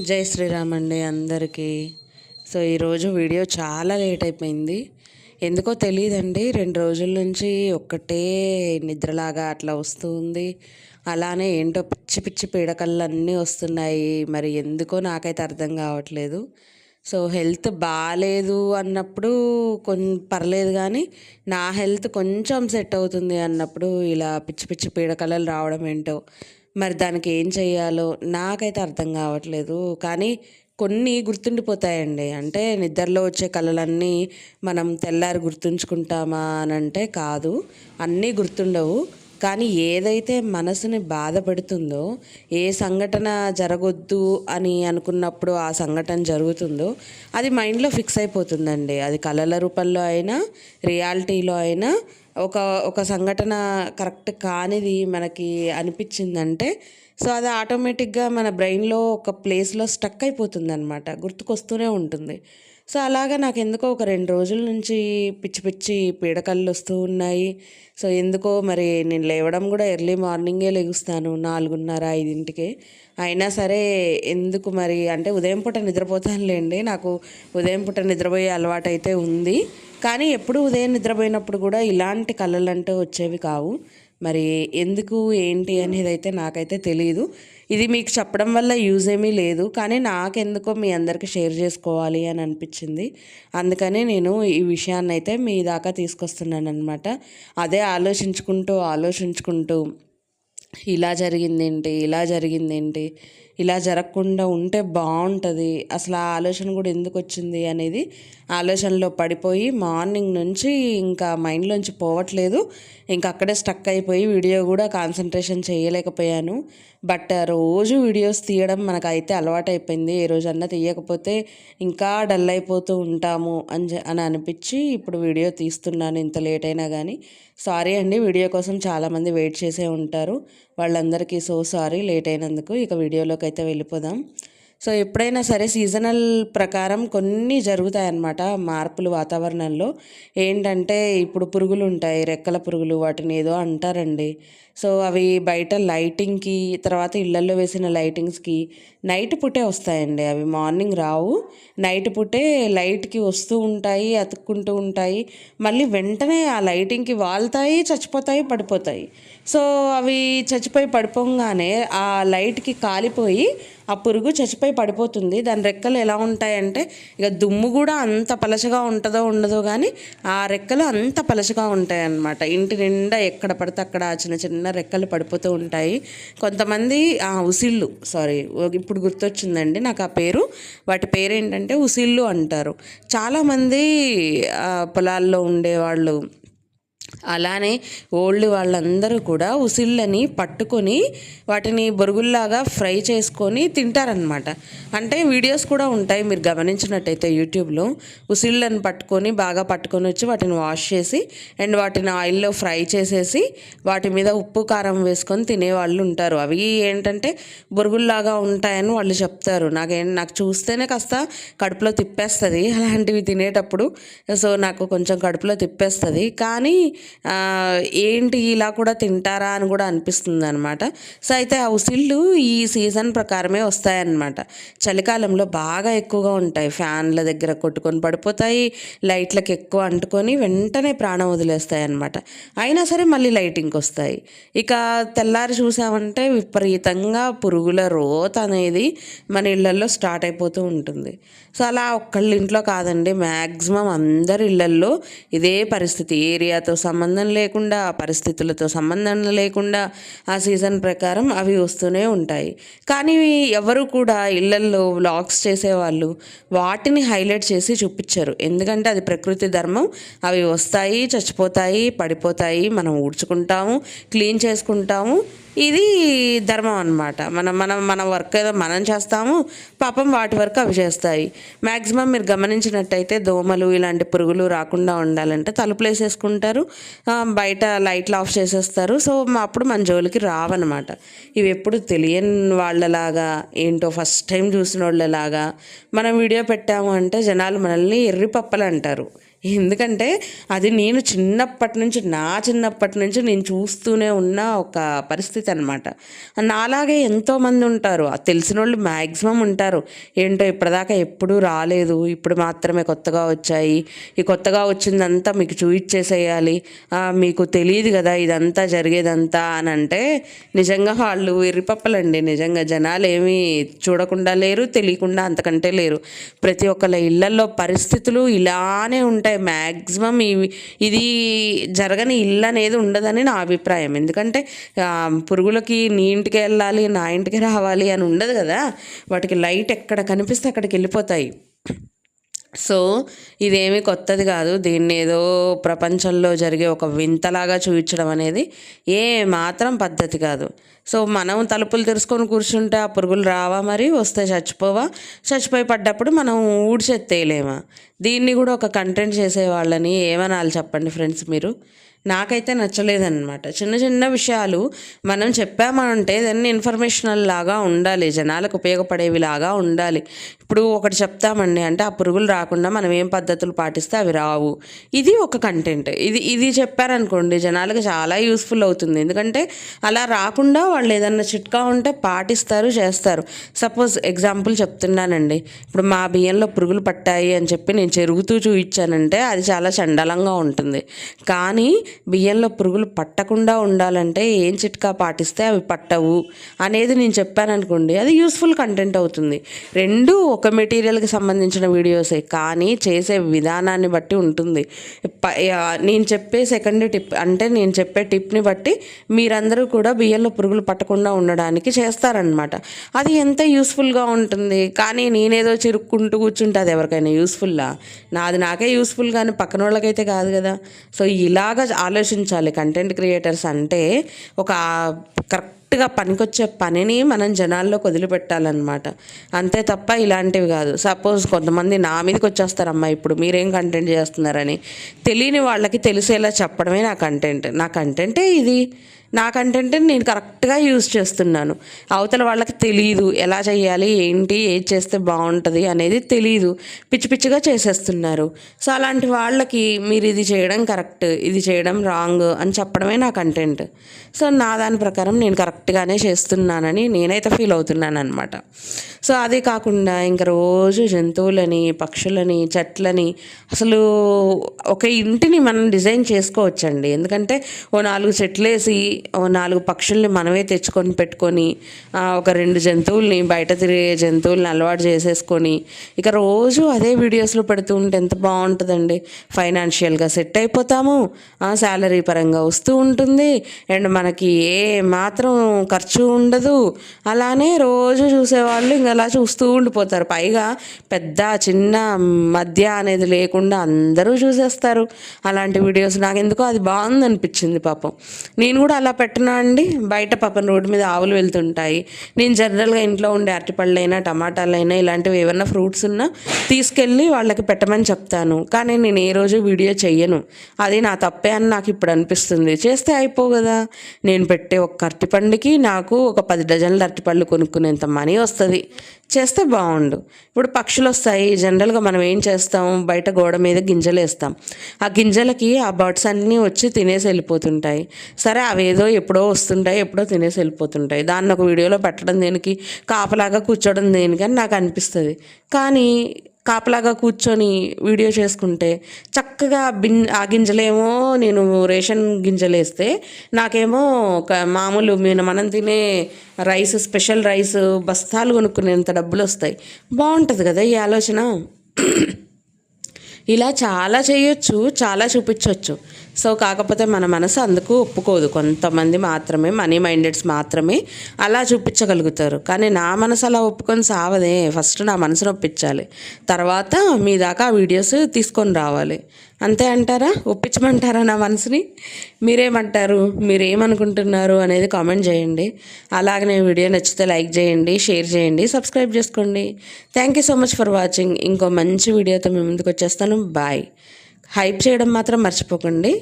జై శ్రీరామ్ అండి అందరికీ. సో ఈరోజు వీడియో చాలా లేట్ అయిపోయింది. ఎందుకో తెలియదండి రెండు రోజుల నుంచి ఒక్కటే నిద్రలాగా అట్లా వస్తూ ఉంది. అలానే ఏంటో పిచ్చి పిచ్చి పీడకళ్ళన్నీ అన్నీ వస్తున్నాయి. మరి ఎందుకో నాకైతే అర్థం కావట్లేదు. సో హెల్త్ బాగాలేదు అన్నప్పుడు కొం పర్లేదు కానీ నా హెల్త్ కొంచెం సెట్ అవుతుంది అన్నప్పుడు ఇలా పిచ్చి పిచ్చి పీడకలలు రావడం ఏంటో. మరి దానికి ఏం చేయాలో నాకైతే అర్థం కావట్లేదు. కానీ కొన్ని గుర్తుండిపోతాయండి. అంటే నిద్రలో వచ్చే కళలన్నీ మనం తెల్లారి గుర్తుంచుకుంటామా అని అంటే కాదు. అన్నీ గుర్తుండవు. కానీ ఏదైతే మనసుని బాధపడుతుందో ఏ సంఘటన జరగొద్దు అని అనుకున్నప్పుడు ఆ సంఘటన జరుగుతుందో అది మైండ్లో ఫిక్స్ అయిపోతుందండి. అది కళల రూపంలో అయినా రియాలిటీలో అయినా ఒక ఒక సంఘటన కరెక్ట్ కానిది మనకి అనిపించిందంటే సో అది ఆటోమేటిక్గా మన బ్రెయిన్లో ఒక ప్లేస్లో స్టక్ అయిపోతుంది అనమాట గుర్తుకొస్తూనే ఉంటుంది. సో అలాగా నాకు ఎందుకో ఒక రెండు రోజుల నుంచి పిచ్చి పిచ్చి పీడకళ్ళు వస్తూ ఉన్నాయి. సో ఎందుకో మరి నేను లేవడం కూడా ఎర్లీ మార్నింగే లెగుస్తాను నాలుగున్నర ఐదింటికి. అయినా సరే ఎందుకు మరి అంటే ఉదయం పూట నిద్రపోతానులేండి. నాకు ఉదయం పూట నిద్రపోయే అలవాటు అయితే ఉంది. కానీ ఎప్పుడు ఉదయం నిద్రపోయినప్పుడు కూడా ఇలాంటి కళలు అంటూ వచ్చేవి కావు. మరి ఎందుకు ఏంటి అనేది అయితే నాకైతే తెలియదు ఇది మీకు చెప్పడం వల్ల యూజ్ ఏమీ లేదు కానీ నాకెందుకో మీ అందరికీ షేర్ చేసుకోవాలి అని అనిపించింది. అందుకని నేను ఈ విషయాన్ని అయితే మీ దాకా తీసుకొస్తున్నాను అనమాట అదే ఆలోచించుకుంటూ ఆలోచించుకుంటూ ఇలా జరిగిందేంటి ఇలా జరిగిందేంటి ఇలా జరగకుండా ఉంటే బాగుంటుంది. అసలు ఆ ఆలోచన కూడా ఎందుకు వచ్చింది అనేది ఆలోచనలో పడిపోయి మార్నింగ్ నుంచి ఇంకా మైండ్లోంచి పోవట్లేదు. ఇంకా అక్కడే స్టక్ అయిపోయి వీడియో కూడా కాన్సన్ట్రేషన్ చేయలేకపోయాను. బట్ రోజు వీడియోస్ తీయడం మనకైతే అలవాటైపోయింది. అయిపోయింది ఏ రోజన్నా తీయకపోతే ఇంకా డల్ అయిపోతూ ఉంటాము అని అని అనిపించి ఇప్పుడు వీడియో తీస్తున్నాను. ఇంత లేట్ అయినా కానీ సారీ అండి వీడియో కోసం చాలామంది వెయిట్ చేసే ఉంటారు. వాళ్ళందరికీ సో సారీ లేట్ అయినందుకు ఇక వీడియోలో వీడియోలోకి అయితే వెళ్ళిపోదాం. సో ఎప్పుడైనా సరే సీజనల్ ప్రకారం కొన్ని జరుగుతాయన్నమాట మార్పులు వాతావరణంలో. ఏంటంటే ఇప్పుడు పురుగులు ఉంటాయి రెక్కల పురుగులు వాటిని ఏదో అంటారండి. సో అవి బయట లైటింగ్కి తర్వాత ఇళ్ళలో వేసిన లైటింగ్స్కి నైట్ పుట్టే వస్తాయండి. అవి మార్నింగ్ రావు. నైట్ పుట్టే లైట్కి వస్తూ ఉంటాయి అతుక్కుంటూ ఉంటాయి. మళ్ళీ వెంటనే ఆ లైటింగ్కి వాళ్తాయి చచ్చిపోతాయి పడిపోతాయి. సో అవి చచ్చిపోయి పడిపోగానే ఆ లైట్కి కాలిపోయి ఆ పురుగు చచ్చిపోయి పడిపోతుంది. దాని రెక్కలు ఎలా ఉంటాయంటే ఇక దుమ్ము కూడా అంత పలచగా ఉంటుందో ఉండదో కానీ ఆ రెక్కలు అంత పలచగా ఉంటాయి అన్నమాట ఇంటి నిండా ఎక్కడ పడితే అక్కడ చిన్న చిన్న రెక్కలు పడిపోతూ ఉంటాయి. కొంతమంది ఆ ఉసిళ్ళు సారీ ఇప్పుడు గుర్తొచ్చిందండి నాకు ఆ పేరు. వాటి పేరు ఏంటంటే ఉసిళ్ళు అంటారు. చాలామంది పొలాల్లో ఉండేవాళ్ళు అలానే ఓల్డ్ వాళ్ళందరూ కూడా ఉసిళ్ళని పట్టుకొని వాటిని బొరుగుల్లాగా ఫ్రై చేసుకొని తింటారనమాట అంటే వీడియోస్ కూడా ఉంటాయి మీరు గమనించినట్టయితే యూట్యూబ్లో. ఉసిళ్ళని పట్టుకొని బాగా పట్టుకొని వచ్చి వాటిని వాష్ చేసి అండ్ వాటిని ఆయిల్లో ఫ్రై చేసేసి వాటి మీద ఉప్పు కారం వేసుకొని తినేవాళ్ళు ఉంటారు. అవి ఏంటంటే బొరుగుల్లాగా ఉంటాయని వాళ్ళు చెప్తారు. నాకేం నాకు చూస్తేనే కాస్త కడుపులో తిప్పేస్తుంది అలాంటివి తినేటప్పుడు. సో నాకు కొంచెం కడుపులో తిప్పేస్తుంది. కానీ ఏంటి ఇలా కూడా తింటారా అని కూడా అనిపిస్తుంది అనమాట సో అయితే ఆ ఉసిళ్ళు ఈ సీజన్ ప్రకారమే వస్తాయన్నమాట. చలికాలంలో బాగా ఎక్కువగా ఉంటాయి. ఫ్యాన్ల దగ్గర కొట్టుకొని పడిపోతాయి లైట్లకు ఎక్కువ అంటుకొని వెంటనే ప్రాణం వదిలేస్తాయి అనమాట అయినా సరే మళ్ళీ లైటింగ్కి వస్తాయి. ఇక తెల్లారి చూసామంటే విపరీతంగా పురుగుల రోత అనేది మన ఇళ్ళల్లో స్టార్ట్ అయిపోతూ ఉంటుంది. సో అలా ఒక్కళ్ళ ఇంట్లో కాదండి మ్యాక్సిమం అందరి ఇళ్ళల్లో ఇదే పరిస్థితి. ఏరియాతో సంబంధం లేకుండా పరిస్థితులతో సంబంధం లేకుండా ఆ సీజన్ ప్రకారం అవి వస్తూనే ఉంటాయి. కానీ ఎవరు కూడా ఇళ్ళల్లో వ్లాగ్స్ చేసేవాళ్ళు వాటిని హైలైట్ చేసి చూపించరు. ఎందుకంటే అది ప్రకృతి ధర్మం. అవి వస్తాయి చచ్చిపోతాయి పడిపోతాయి మనం ఊడ్చుకుంటాము క్లీన్ చేసుకుంటాము. ఇది ధర్మం అనమాట మనం మనం మన వర్క్ ఏదో మనం చేస్తాము పాపం వాటి వర్క్ అవి చేస్తాయి. మ్యాక్సిమం మీరు గమనించినట్టయితే దోమలు ఇలాంటి పురుగులు రాకుండా ఉండాలంటే తలుపులు వేసేసుకుంటారు. బయట లైట్లు ఆఫ్ చేసేస్తారు. సో అప్పుడు మన జోలికి రావన్నమాట. ఇవి ఎప్పుడు తెలియని వాళ్ళలాగా ఏంటో ఫస్ట్ టైం చూసిన వాళ్ళలాగా మనం వీడియో పెట్టాము అంటే జనాలు మనల్ని ఎర్రి పప్పలు అంటారు. ఎందుకంటే అది నేను చిన్నప్పటి నుంచి నా చిన్నప్పటి నుంచి నేను చూస్తూనే ఉన్న ఒక పరిస్థితి. అనమాట నాలాగే ఎంతోమంది ఉంటారు. ఆ తెలిసిన వాళ్ళు మ్యాక్సిమం ఉంటారు. ఏంటో ఇప్పటిదాకా ఎప్పుడూ రాలేదు. ఇప్పుడు మాత్రమే కొత్తగా వచ్చాయి. ఈ కొత్తగా వచ్చిందంతా మీకు చూపించేసేయాలి మీకు తెలియదు కదా ఇదంతా జరిగేదంతా అని అంటే నిజంగా వాళ్ళు ఎర్రిపప్పలండి నిజంగా జనాలు ఏమీ చూడకుండా లేరు తెలియకుండా అంతకంటే లేరు. ప్రతి ఒక్కళ్ళ ఇళ్ళల్లో పరిస్థితులు ఇలానే ఉంటాయి. మ్యాక్సిమం ఇవి ఇది జరగని ఇల్లు అనేది ఉండదని నా అభిప్రాయం. ఎందుకంటే పురుగులకి నీ ఇంటికి వెళ్ళాలి నా ఇంటికి రావాలి అని ఉండదు కదా. వాటికి లైట్ ఎక్కడ కనిపిస్తే అక్కడికి వెళ్ళిపోతాయి. సో ఇదేమీ కొత్తది కాదు. దీన్ని ఏదో ప్రపంచంలో జరిగే ఒక వింతలాగా చూపించడం అనేది ఏ మాత్రం పద్ధతి కాదు. సో మనం తలుపులు తెరుచుకొని కూర్చుంటే ఆ పురుగులు రావా మరి? వస్తే చచ్చిపోవా? చచ్చిపోయి పడ్డప్పుడు మనం ఊడ్చెత్తేయలేమా దీన్ని కూడా ఒక కంటెంట్ చేసే వాళ్ళని ఏమనాలి చెప్పండి ఫ్రెండ్స్ మీరు? నాకైతే నచ్చలేదన్నమాట. చిన్న చిన్న విషయాలు మనం చెప్పామంటే దాన్ని ఇన్ఫర్మేషనల్ లాగా ఉండాలి. జనాలకు ఉపయోగపడేవి లాగా ఉండాలి. ఇప్పుడు ఒకటి చెప్తామండి అంటే ఆ పురుగులు రాకుండా మనం ఏం పద్ధతులు పాటిస్తే అవి రావు. ఇది ఒక కంటెంట్ ఇది ఇది చెప్పారనుకోండి జనాలకు చాలా యూస్ఫుల్ అవుతుంది. ఎందుకంటే అలా రాకుండా వాళ్ళు ఏదన్నా చిట్కా ఉంటే పాటిస్తారు చేస్తారు. సపోజ్ ఎగ్జాంపుల్ చెప్తున్నానండి. ఇప్పుడు మా బియ్యంలో పురుగులు పట్టాయి అని చెప్పి నేను చెరుగుతూ చూయించానంటే అది చాలా చండలంగా ఉంటుంది. కానీ బియ్యంలో పురుగులు పట్టకుండా ఉండాలంటే ఏం చిట్కా పాటిస్తే అవి పట్టవు అనేది నేను చెప్పాను అనుకోండి అది యూస్ఫుల్ కంటెంట్ అవుతుంది. రెండు ఒక మెటీరియల్కి సంబంధించిన వీడియోసే కానీ చేసే విధానాన్ని బట్టి ఉంటుంది. నేను చెప్పే సెకండ్ టిప్ అంటే నేను చెప్పే టిప్ని బట్టి మీరందరూ కూడా బియ్యంలో పురుగులు పట్టకుండా ఉండడానికి చేస్తారనమాట అది ఎంత యూస్ఫుల్గా ఉంటుంది? కానీ నేనేదో చిరుక్కుంటూ కూర్చుంటే అది ఎవరికైనా యూస్ఫుల్లా నాది నాకే యూస్ఫుల్ కానీ పక్కన వాళ్ళకైతే కాదు కదా. సో ఇలాగ ఆలోచించాలి. కంటెంట్ క్రియేటర్స్ అంటే ఒక కరెక్ట్గా పనికొచ్చే పనిని మనం జనాల్లోకి వదిలిపెట్టాలన్నమాట. అంతే తప్ప ఇలాంటివి కాదు. సపోజ్ కొంతమంది నా మీదకి వచ్చేస్తారమ్మా ఇప్పుడు మీరేం కంటెంట్ చేస్తున్నారని. తెలియని వాళ్ళకి తెలిసేలా చెప్పడమే నా కంటెంట్. నా కంటెంటే ఇది. నా కంటెంట్ నేను కరెక్ట్గా యూజ్ చేస్తున్నాను. అవతల వాళ్ళకి తెలియదు ఎలా చేయాలి ఏంటి ఏది చేస్తే బాగుంటుంది అనేది తెలియదు పిచ్చి పిచ్చిగా చేసేస్తున్నారు. సో అలాంటి వాళ్ళకి మీరు ఇది చేయడం కరెక్ట్ ఇది చేయడం రాంగ్ అని చెప్పడమే నా కంటెంట్ సో నా దాని ప్రకారం నేను కరెక్ట్గానే చేస్తున్నానని నేనైతే ఫీల్ అవుతున్నాను అనమాట సో అదే కాకుండా ఇంకా రోజు జంతువులని పక్షులని చెట్లని అసలు ఒక ఇంటిని మనం డిజైన్ చేసుకోవచ్చండి. ఎందుకంటే ఓ నాలుగు చెట్లు వేసి నాలుగు పక్షుల్ని మనమే తెచ్చుకొని పెట్టుకొని ఒక రెండు జంతువుల్ని బయట తిరిగే జంతువుల్ని అలవాటు చేసేసుకొని ఇక రోజు అదే వీడియోస్లో పెడుతూ ఉంటే ఎంత బాగుంటుందండి. ఫైనాన్షియల్గా సెట్ అయిపోతాము శాలరీ పరంగా వస్తూ ఉంటుంది అండ్ మనకి ఏ మాత్రం ఖర్చు ఉండదు. అలానే రోజు చూసేవాళ్ళు ఇంకా అలా చూస్తూ ఉండిపోతారు. పైగా పెద్ద చిన్న మధ్య అనేది లేకుండా అందరూ చూసేస్తారు. అలాంటి వీడియోస్ నాకు ఎందుకో అది బాగుంది అనిపించింది పాపం. నేను కూడా అలా పెట్టనా అండి? బయట పాపం రోడ్డు మీద ఆవులు వెళ్తుంటాయి. నేను జనరల్గా ఇంట్లో ఉండే అరటిపళ్ళైనా టమాటాలైనా ఇలాంటివి ఏమన్నా ఫ్రూట్స్ ఉన్నా తీసుకెళ్ళి వాళ్ళకి పెట్టమని చెప్తాను. కానీ నేను ఏ రోజు వీడియో చెయ్యను. అది నా తప్పే అని నాకు ఇప్పుడు అనిపిస్తుంది. చేస్తే అయిపో కదా. నేను పెట్టే ఒక అరటిపండుకి నాకు ఒక పది డజన్ల అరటిపళ్ళు కొనుక్కునేంత మనీ వస్తుంది. చేస్తే బాగుండు. ఇప్పుడు పక్షులు వస్తాయి. జనరల్గా మనం ఏం చేస్తాం? బయట గోడ మీద గింజలు వేస్తాం ఆ గింజలకి ఆ బర్డ్స్ అన్నీ వచ్చి తినేసి వెళ్ళిపోతుంటాయి. సరే అవి ఏదో ఎప్పుడో వస్తుంటాయి ఎప్పుడో తినేసి వెళ్ళిపోతుంటాయి. దాన్ని ఒక వీడియోలో పెట్టడం దేనికి? కాపలాగా కూర్చోవడం దేనికి అని నాకు అనిపిస్తుంది. కానీ కాపలాగా కూర్చొని వీడియో చేసుకుంటే చక్కగా బిన్ ఆ గింజలేమో నేను రేషన్ గింజలేస్తే నాకేమో ఒక మామూలు నేను మనం తినే రైస్ స్పెషల్ రైస్ బస్తాలు కొనుక్కునేంత డబ్బులు వస్తాయి బాగుంటుంది కదా ఈ ఆలోచన? ఇలా చాలా చేయొచ్చు చాలా చూపించవచ్చు సో కాకపోతే మన మనసు అందుకు ఒప్పుకోదు. కొంతమంది మాత్రమే మనీ మైండెడ్స్ మాత్రమే అలా చూపించగలుగుతారు. కానీ నా మనసు అలా ఒప్పుకొని సావదే. ఫస్ట్ నా మనసును ఒప్పించాలి. తర్వాత మీ దాకా ఆ వీడియోస్ తీసుకొని రావాలి. అంతే అంటారా? ఒప్పించమంటారా నా మనసుని? మీరేమంటారు? మీరేమనుకుంటున్నారు అనేది కామెంట్ చేయండి. అలాగనే వీడియో నచ్చితే లైక్ చేయండి షేర్ చేయండి సబ్స్క్రైబ్ చేసుకోండి. Thank you so much for watching ఇంకో మంచి వీడియోతో మీ ముందుకు వచ్చేస్తాను. బాయ్ హైప్ చేయడం మాత్రం మర్చిపోకండి.